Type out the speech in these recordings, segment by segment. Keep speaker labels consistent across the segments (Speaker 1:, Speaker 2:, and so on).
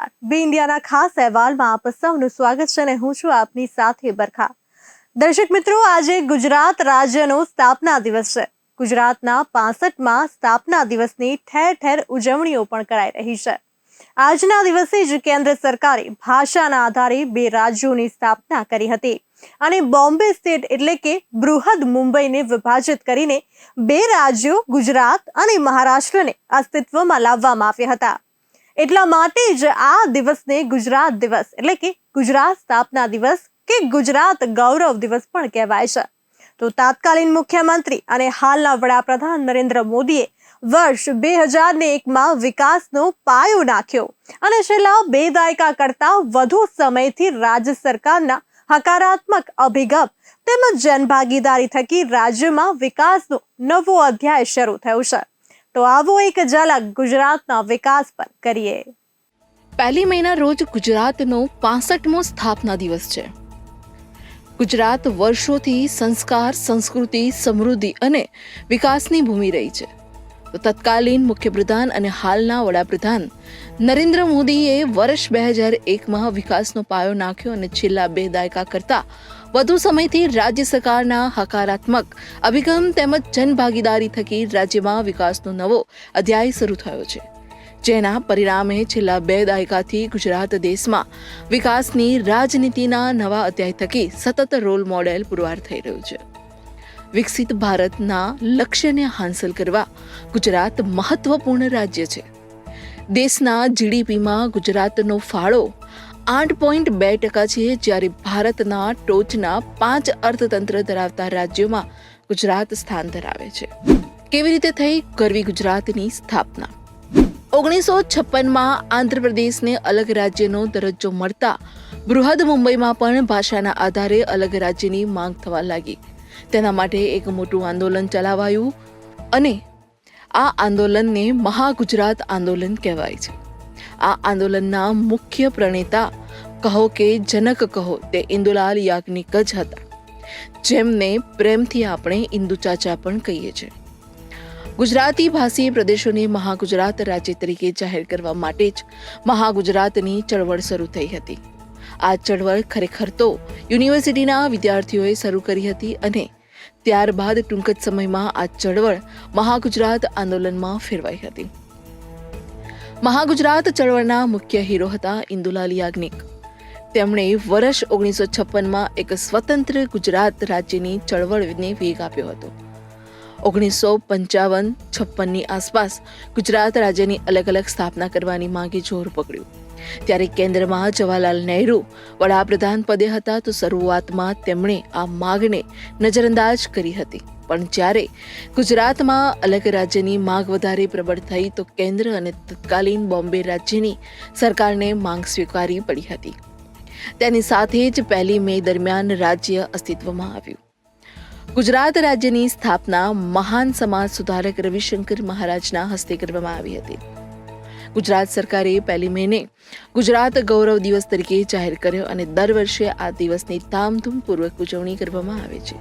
Speaker 1: બી ઇન્ડિયાના ખાસ અહેવાલમાં આપ સૌનું સ્વાગત છે અને હું છું આપની સાથે બરખા. દર્શક મિત્રો, આજે ગુજરાત રાજ્યનો સ્થાપના દિવસ છે. ગુજરાતના પાસઠમાં સ્થાપના દિવસની ઠેર ઠેર ઉજવણીઓ પણ કરાઈ રહી છે. આજના દિવસે જ કેન્દ્ર સરકારે ભાષાના આધારે બે રાજ્યોની સ્થાપના કરી હતી અને બોમ્બે સ્ટેટ એટલે કે બૃહદ મુંબઈને વિભાજિત કરીને બે રાજ્યો ગુજરાત અને મહારાષ્ટ્રને અસ્તિત્વમાં લાવવામાં આવ્યા હતા. એટલા માટે જ આ દિવસને ગુજરાત દિવસ, એટલે કે ગુજરાત સ્થાપના દિવસ કે ગુજરાત ગૌરવ દિવસ પણ કહેવાય છે. તો તાત્કાલીન મુખ્યમંત્રી અને હાલના વડાપ્રધાન નરેન્દ્ર મોદીએ વર્ષ બે હજાર ને એકમાં વિકાસનો પાયો નાખ્યો અને છેલ્લા બે દાયકા કરતા વધુ સમયથી રાજ્ય સરકારના હકારાત્મક અભિગમ તેમજ જનભાગીદારી થકી રાજ્યમાં વિકાસનો નવો અધ્યાય શરૂ થયો છે. તો આવો એક ઝલક ગુજરાતના વિકાસ પર કરીએ.
Speaker 2: પહેલી મહિના રોજ ગુજરાતનો પાસઠમો સ્થાપના દિવસ છે. ગુજરાત વર્ષોથી સંસ્કાર, સંસ્કૃતિ, સમૃદ્ધિ અને વિકાસની ભૂમિ રહી છે. તો તત્કાલીન મુખ્યપ્રધાન અને હાલના વડાપ્રધાન નરેન્દ્ર મોદીએ વર્ષ બે હજાર એકમાં વિકાસનો પાયો નાખ્યો અને છેલ્લા બે દાયકા કરતા વધુ સમયથી રાજ્ય સરકારના હકારાત્મક અભિગમ તેમજ જનભાગીદારી થકી રાજ્યમાં વિકાસનો નવો અધ્યાય શરૂ થયો છે. જેના પરિણામે છેલ્લા બે દાયકાથી ગુજરાત દેશમાં વિકાસની રાજનીતિના નવા અધ્યાય થકી સતત રોલ મોડેલ પુરવાર થઈ રહ્યું છે. વિકસિત ભારતના લક્ષ્યને હાંસલ કરવા ગુજરાત મહત્વપૂર્ણ રાજ્ય છે. દેશના જીડીપીમાં ગુજરાતનો ફાળો આઠ પોઈન્ટ બે ટકા છે જ્યારે ભારતના ટોચના પાંચ અર્થતંત્ર ધરાવતા રાજ્યોમાં ગુજરાત સ્થાન ધરાવે છે. કેવી રીતે થઈ? કરવી ગુજરાતની સ્થાપના. ઓગણીસો છપ્પનમાં આંધ્રપ્રદેશને અલગ રાજ્યનો દરજ્જો મળતા બૃહદ મુંબઈમાં પણ ભાષાના આધારે અલગ રાજ્યની માંગ થવા લાગી. તેના માટે એક મોટું આંદોલન ચલાવાયું અને આ આંદોલનને મહાગુજરાત આંદોલન કહેવાય છે. આ આંદોલનના મુખ્ય પ્રણેતા કહો કે જનક કહો તે ઇન્દુલાલ યાજ્ઞિક જ હતા. જેમને પ્રેમથી આપણે ઇન્દુ ચાચા પણ કહીએ છીએ. ગુજરાતી ભાષી પ્રદેશોને મહાગુજરાત રાજ્ય તરીકે જાહેર કરવા માટે જ મહાગુજરાતની ચળવળ શરૂ થઈ હતી. આ ચળવળ ખરેખર તો યુનિવર્સિટીના વિદ્યાર્થીઓએ શરૂ કરી હતી અને ત્યારબાદ ટૂંક જ સમયમાં આ ચળવળ મહાગુજરાત આંદોલનમાં ફેરવાઈ હતી. મહાગુજરાત ચળવળના મુખ્ય હીરો હતા ઇન્દુલાલ યાજ્ઞિક. તેમણે વર્ષ ઓગણીસો છપ્પનમાં એક સ્વતંત્ર ગુજરાત રાજ્યની ચળવળને વેગ આપ્યો હતો. ઓગણીસો પંચાવન છપ્પનની આસપાસ ગુજરાત રાજ્યની અલગ અલગ સ્થાપના કરવાની માંગે જોર પકડ્યું. ત્યારે કેન્દ્રમાં જવાહરલાલ નહેરુ વડાપ્રધાન પદે હતા તો શરૂઆતમાં તેમણે આ માગને નજરઅંદાજ કરી હતી. પણ જ્યારે ગુજરાતમાં અલગ રાજ્યની માગ વધારે પ્રબળ થઈ તો કેન્દ્ર અને તત્કાલીન બોમ્બે રાજ્યની સરકારને માંગ સ્વીકારવી પડી હતી. તેની સાથે જ પહેલી મે દરમિયાન રાજ્ય અસ્તિત્વમાં આવ્યું. ગુજરાત રાજ્યની સ્થાપના મહાન સમાજ સુધારક રવિશંકર મહારાજના હસ્તે કરવામાં આવી હતી. ગુજરાત સરકારે પહેલી મેને ગુજરાત ગૌરવ દિવસ તરીકે જાહેર કર્યો અને દર વર્ષે આ દિવસની ધામધૂમપૂર્વક ઉજવણી કરવામાં આવે છે.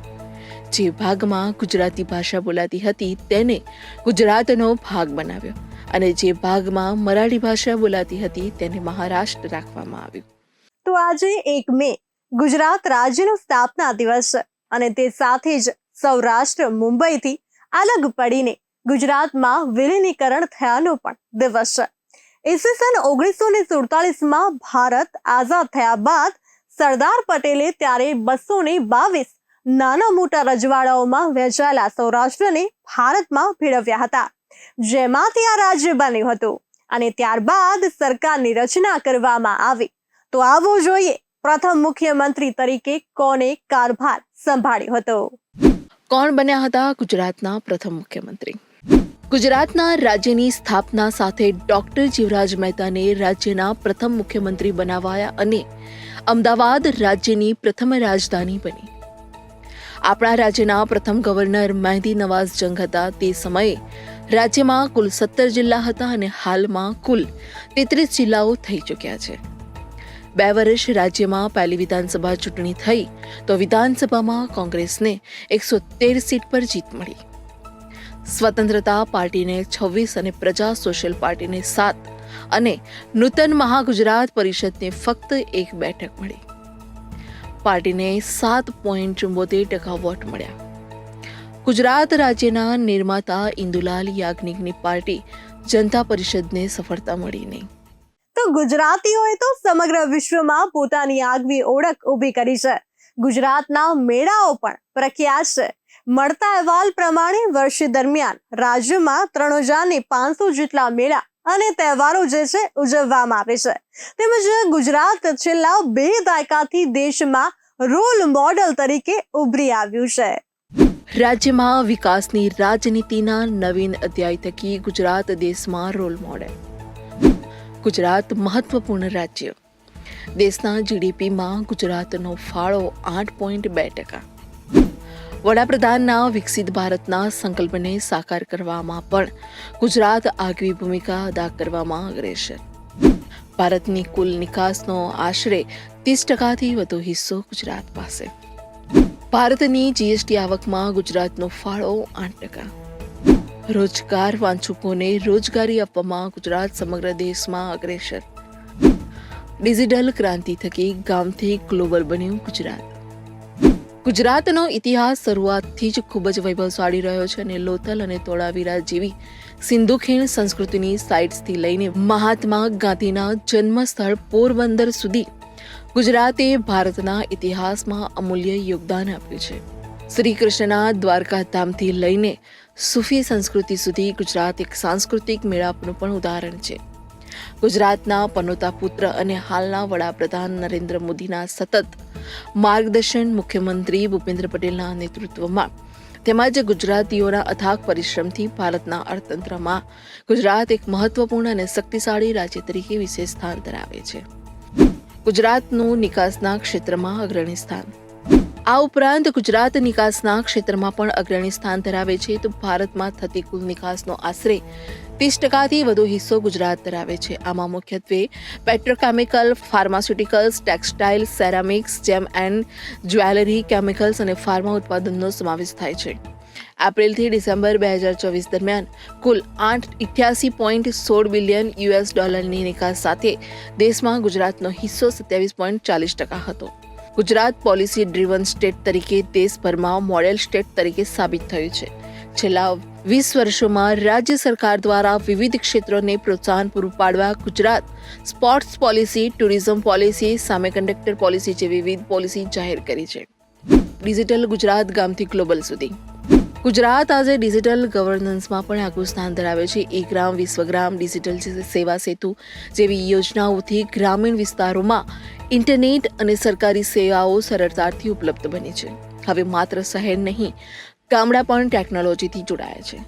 Speaker 2: જે ભાગમાં ગુજરાતી ભાષા બોલાતી હતી તેને ગુજરાતનો ભાગ બનાવ્યો અને જે ભાગમાં મરાઠી ભાષા બોલાતી હતી તેને મહારાષ્ટ્ર રાખવામાં આવ્યું.
Speaker 1: તો આજે એક મે ગુજરાત રાજ્યનો સ્થાપના દિવસ અને તે સાથે જ સૌરાષ્ટ્ર મુંબઈથી અલગ પડીને ગુજરાતમાં વિલીનીકરણ થયાનો પણ દિવસ છે. ઈસવીસન ઓગણીસો ને સુડતાલીસમાં ભારત આઝાદ થયા બાદ સરદાર પટેલે ત્યારે બસો ને બાવીસ નાના મોટા રજવાડાઓમાં વહેંચાયેલા સૌરાષ્ટ્રને ભારતમાં ભેળવ્યા હતા. જેમાંથી આ રાજ્ય બન્યું હતું અને ત્યારબાદ સરકારની રચના કરવામાં આવી. તો આવો જોઈએ પ્રથમ મુખ્યમંત્રી તરીકે કોને કારભાર સંભાળ્યો હતો?
Speaker 2: કોણ બન્યા હતા ગુજરાતના પ્રથમ મુખ્યમંત્રી? ગુજરાતના રાજ્યની સ્થાપના સાથે ડોક્ટર જીવરાજ મહેતાને રાજ્યના પ્રથમ મુખ્યમંત્રી બનાવાયા અને અમદાવાદ રાજ્યની પ્રથમ રાજધાની બની. આપણા રાજ્યના પ્રથમ ગવર્નર મહેદી નવાઝ જંગ હતા તે સમયે રાજ્યમાં કુલ સત્તર જિલ્લા હતા અને હાલમાં કુલ તેત્રીસ જિલ્લાઓ થઈ ચૂક્યા છે. બે વર્ષ રાજ્યમાં પહેલી વિધાનસભા ચૂંટણી થઈ તો વિધાનસભામાં કોંગ્રેસને એકસો તેર સીટ પર જીત મળી. સ્વતંત્રતા પાર્ટીને છવ્વીસ અને પ્રજા સોશિયલ પાર્ટીને સાત અને નૂતન મહાગુજરાત પરિષદને ફક્ત એક બેઠક મળી. પાર્ટીને સાત પોઈન્ટ ચુંબોતેર ટકા વોટ મળ્યા. ગુજરાત રાજ્યના નિર્માતા ઇન્દુલાલ યાજ્ઞિકની પાર્ટી જનતા પરિષદને સફળતા મળી નહીં.
Speaker 1: તો ગુજરાતીઓએ તો સમગ્ર વિશ્વમાં પોતાની આગવી ઓળખ ઊભી કરી છે. ગુજરાતના મેળાઓ પણ પ્રખ્યાત છે. મળતા અહેવાલ પ્રમાણે વર્ષ દરમિયાન રાજ્યમાં ત્રણ હજાર પાંચસો જેટલા મેળા અને તહેવારો જે છે ઉજવવામાં આવે છે. તેમજ ગુજરાત છેલ્લા બે દાયકાથી દેશમાં રોલ મોડલ તરીકે ઉભરી આવ્યું છે.
Speaker 2: રાજ્યમાં વિકાસની રાજનીતિના નવીન અધ્યાય થકી ગુજરાત દેશમાં રોલ મોડેલ. ગુજરાત મહત્વપૂર્ણ રાજ્ય. દેશના જીડીપીમાં ગુજરાતનો ફાળો આઠ પોઈન્ટ બે ટકા. વડાપ્રધાનના વિકસિત ભારતના સંકલ્પને સાકાર કરવામાં પણ ગુજરાત આગવી ભૂમિકા અદા કરવામાં અગ્રેસર ભારતની કુલ નિકાસનો આશરે ત્રીસ ટકાથી વધુ હિસ્સો ગુજરાત પાસે. ભારતની જીએસટી આવકમાં ગુજરાતનો ફાળો આઠ ટકા. રોજગાર વાંચકોને રોજગારી આપવામાં ગુજરાત સમગ્ર દેશમાં અગ્રેસર. ડિજિટલ ક્રાંતિ થકી ગામથી ગ્લોબલ બન્યું ગુજરાત. ગુજરાતનો ઇતિહાસ શરૂઆતથી જ ખૂબ જ વૈભવશાળી રહ્યો છે અને લોથલ અને તોળાવીરા જેવી સિંધુ ખીણ સંસ્કૃતિની સાઇટ્સથી લઈને મહાત્મા ગાંધીના જન્મસ્થળ પોરબંદર સુધી ગુજરાતે ભારતના ઇતિહાસમાં અમૂલ્ય યોગદાન આપ્યું છે. શ્રી કૃષ્ણના દ્વારકાધામથી લઈને સૂફી સંસ્કૃતિ સુધી ગુજરાત એક સાંસ્કૃતિક મેળાપનું પણ ઉદાહરણ છે. ગુજરાતના પનોતા પુત્ર અને હાલના વડાપ્રધાન નરેન્દ્ર મોદીના સતત માર્ગદર્શન મુખ્યમંત્રી ભૂપેન્દ્ર પટેલના નેતૃત્વમાં. તેમજ ગુજરાતીઓના અથાગ પરિશ્રમથી ભારતના અર્થતંત્રમાં ગુજરાત એક મહત્વપૂર્ણ અને શક્તિશાળી રાજ્ય તરીકે વિશેષ સ્થાન ધરાવે છે. ગુજરાતનું નિકાસના ક્ષેત્રમાં અગ્રણી સ્થાન. આ ઉપરાંત ગુજરાત નિકાસના ક્ષેત્રમાં પણ અગ્રણી સ્થાન ધરાવે છે, તો ભારતમાં થતી કુલ નિકાસનો આશરે ત્રીસ ટકાથી વધુ હિસ્સો ગુજરાત ધરાવે છે. આમાં મુખ્યત્વે petrochemical, pharmaceuticals, textile, ceramics, gem and jewellery, chemicals અને ફાર્મા ઉત્પાદનનો સમાવેશ થાય છે. એપ્રિલથી ડિસેમ્બર બે હજાર ચોવીસ દરમિયાન કુલ આઠ ઇઠ્યાસી પોઈન્ટ સોળ બિલિયન યુએસ ડોલરની નિકાસ સાથે દેશમાં ગુજરાતનો હિસ્સો સત્યાવીસ પોઈન્ટ ચાલીસ ટકા હતો. ગુજરાત પોલિસી ડ્રીવન સ્ટેટ તરીકે દેશભરમાં મોડેલ સ્ટેટ તરીકે સાબિત થયું છે. છેલ્લા વીસ વર્ષોમાં રાજ્ય સરકાર દ્વારા વિવિધ ક્ષેત્રોને પ્રોત્સાહન પૂરું પાડવા Gujarat sports policy, tourism policy, semiconductor policy જેવી વિવિધ પોલિસી જાહેર કરી છે. ડિજિટલ ગુજરાત ગામથી ગ્લોબલ સુધી. ગુજરાત આજે ડિજિટલ ગવર્નન્સમાં પણ આગવું સ્થાન ધરાવે છે. એક ગ્રામ વિશ્વગ્રામ ડિજિટલ સેવા સેતુ જેવી યોજનાઓથી ગ્રામીણ વિસ્તારોમાં ઇન્ટરનેટ અને સરકારી સેવાઓ સરળતાથી ઉપલબ્ધ બની છે. હવે માત્ર શહેર નહીં, ગામડા પણ ટેકનોલોજીથી જોડાયા છે.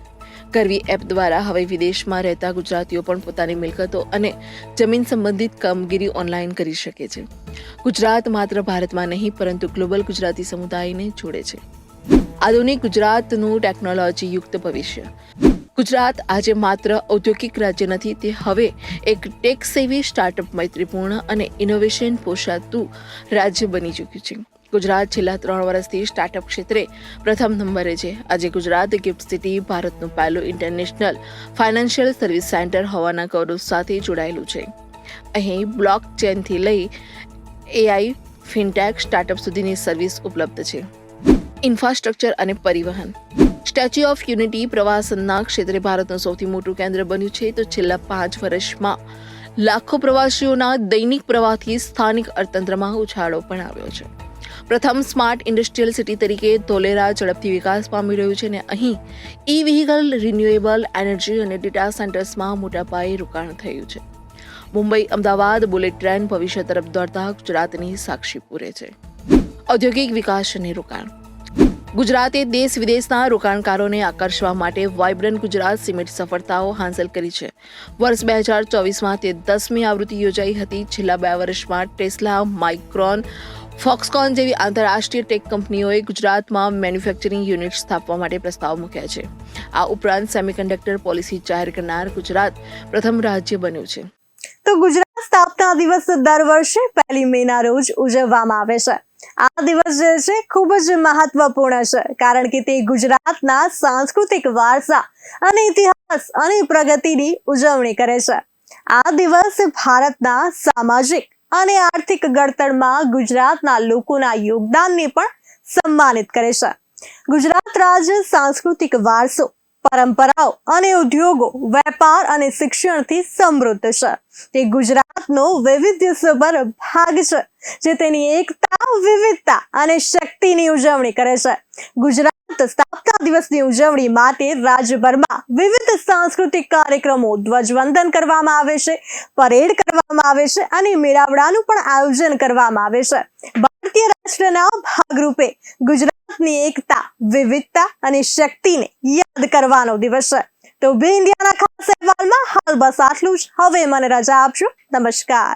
Speaker 2: કરવી એપ દ્વારા હવે વિદેશમાં રહેતા ગુજરાતીઓ પણ પોતાની મિલકતો અને જમીન સંબંધિત કામગીરી ઓનલાઈન કરી શકે છે. ગુજરાત માત્ર ભારતમાં નહીં, પરંતુ ગ્લોબલ ગુજરાતી સમુદાયને જોડે છે. આધુનિક ગુજરાતનું ટેકનોલોજી યુક્ત ભવિષ્ય. ગુજરાત આજે માત્ર ઔદ્યોગિક રાજ્ય નથી, તે હવે એક ટેક સેવી સ્ટાર્ટઅપ મૈત્રીપૂર્ણ અને ઇનોવેશન પોષાતું રાજ્ય બની ચૂક્યું છે. ગુજરાત છેલ્લા ત્રણ વર્ષથી સ્ટાર્ટઅપ ક્ષેત્રે પ્રથમ નંબરે છે. આજે ગુજરાત ગિફ્ટ સિટી ભારતનું પહેલું ઇન્ટરનેશનલ ફાઇનાન્શિયલ સર્વિસ સેન્ટર હોવાના ગૌરવ સાથે જોડાયેલું છે. અહીં બ્લોક ચેનથી લઈ એઆઈ, ફિનટેક સ્ટાર્ટઅપ સુધીની સર્વિસ ઉપલબ્ધ છે. ઇન્ફ્રાસ્ટ્રક્ચર અને પરિવહન. સ્ટેચ્યુ ઓફ યુનિટી પ્રવાસનના ક્ષેત્રે ભારતનું સૌથી મોટું કેન્દ્ર બન્યું છે. તો છેલ્લા પાંચ વર્ષમાં લાખો પ્રવાસીઓના દૈનિક પ્રવાહથી સ્થાનિક અર્થતંત્રમાં ઉછાળો પણ આવ્યો છે. પ્રથમ સ્માર્ટ ઇન્ડસ્ટ્રીયલ સિટી તરીકે ધોલેરા ઝડપથી વિકાસ પામી રહ્યું છે અને અહીં ઈ વ્હીકલ રિન્યુએબલ એનર્જી અને ડેટા સેન્ટર્સમાં મોટા પાયે રોકાણ થયું છે. મુંબઈ, અમદાવાદ બુલેટ ટ્રેન ભવિષ્ય તરફ દોડતા ગુજરાતની સાક્ષી પૂરે છે. ઔદ્યોગિક વિકાસ અને રોકાણ. ગુજરાતે દેશ વિદેશના રોકાણકારોને આકર્ષવા માટે વાઇબ્રન્ટ ગુજરાત સિમેન્ટ સફળતાઓ હાંસલ કરી છે. વર્ષ બે હજાર ચોવીસમાં તે દસમી આવૃત્તિ યોજાઈ હતી. છેલ્લા બે વર્ષમાં ટેસ્લા, માઇક્રોન, ફોક્સકોન જેવી આંતરરાષ્ટ્રીય ટેક કંપનીઓએ ગુજરાતમાં મેન્યુફેક્ચરિંગ યુનિટ સ્થાપવા માટે પ્રસ્તાવ મૂક્યા છે. આ ઉપરાંત સેમિકન્ડક્ટર પોલિસી જાહેર કરનાર ગુજરાત પ્રથમ રાજ્ય બન્યું છે.
Speaker 1: તો ગુજરાત સ્થાપના દિવસ દર વર્ષે પહેલી મે ના રોજ ઉજવવામાં આવે છે. આ દિવસ જે છે ખૂબ જ મહત્વપૂર્ણ છે, કારણ કે તે ગુજરાતના સાંસ્કૃતિક વારસા અને ઇતિહાસ અને પ્રગતિની ઉજવણી કરે છે. આ દિવસ ભારતના સામાજિક અને આર્થિક ઘડતરમાં ગુજરાતના લોકોના યોગદાનને પણ સન્માનિત કરે છે. ગુજરાત રાજ્ય સાંસ્કૃતિક વારસો પરંપરાઓ અને ઉદ્યોગો, વેપાર અને શિક્ષણથી સમૃદ્ધ છે. તે ગુજરાતનો વૈવિધ્યસભર ભાગ છે, જે તેની એકતા, વિવિધતા અને શક્તિની ઉજવણી કરે છે. ગુજરાત સ્થાપના દિવસની ઉજવણી માટે રાજ્યભરમાં વિવિધ સાંસ્કૃતિક કાર્યક્રમો ધ્વજવંદન કરવામાં આવે છે, પરેડ કરવામાં આવે છે અને મેળાવડાનું પણ આયોજન કરવામાં આવે છે. ભારતીય રાષ્ટ્રના ભાગરૂપે ગુજરાતની એકતા, વિવિધતા અને શક્તિને યાદ કરવાનો દિવસ છે. તો બે ઇન્ડિયાના ખાસ અહેવાલમાં હાલ બસ આટલું જ. હવે મને રજા આપશો નમસ્કાર.